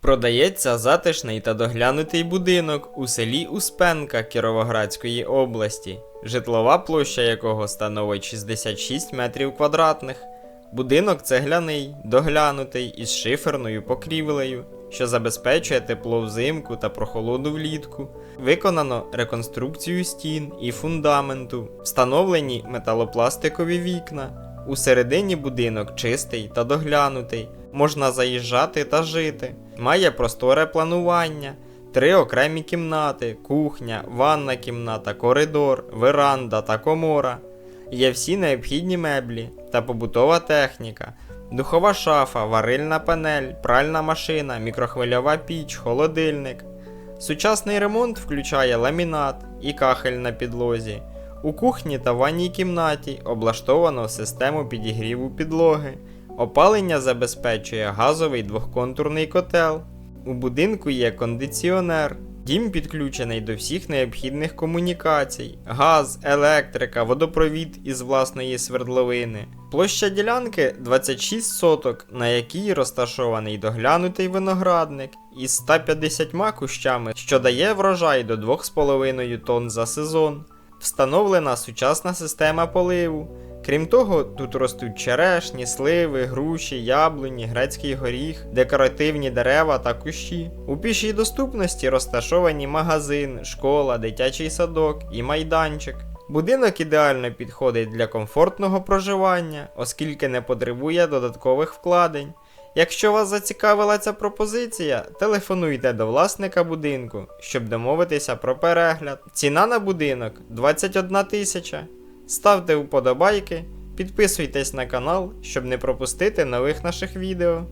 Продається затишний та доглянутий будинок у селі Успенка Кіровоградської області, житлова площа якого становить 66 метрів квадратних. Будинок цегляний, доглянутий із шиферною покрівлею, що забезпечує тепло взимку та прохолоду влітку. Виконано реконструкцію стін і фундаменту, встановлені металопластикові вікна. У середині будинок чистий та доглянутий, можна заїжджати та жити. Має просторе планування, три окремі кімнати, кухня, ванна кімната, коридор, веранда та комора. Є всі необхідні меблі та побутова техніка, духова шафа, варильна панель, пральна машина, мікрохвильова піч, холодильник. Сучасний ремонт включає ламінат і кахель на підлозі. У кухні та ванній кімнаті облаштовано систему підігріву підлоги. Опалення забезпечує газовий двохконтурний котел. У будинку є кондиціонер. Дім підключений до всіх необхідних комунікацій: газ, електрика, водопровід із власної свердловини. Площа ділянки 26 соток, на якій розташований доглянутий виноградник із 150 кущами, що дає врожай до 2,5 тонн за сезон. Встановлена сучасна система поливу. Крім того, тут ростуть черешні, сливи, груші, яблуні, грецький горіх, декоративні дерева та кущі. У пішій доступності розташовані магазин, школа, дитячий садок і майданчик. Будинок ідеально підходить для комфортного проживання, оскільки не потребує додаткових вкладень. Якщо вас зацікавила ця пропозиція, телефонуйте до власника будинку, щоб домовитися про перегляд. Ціна на будинок 21 тисяча. Ставте вподобайки, підписуйтесь на канал, щоб не пропустити нових наших відео.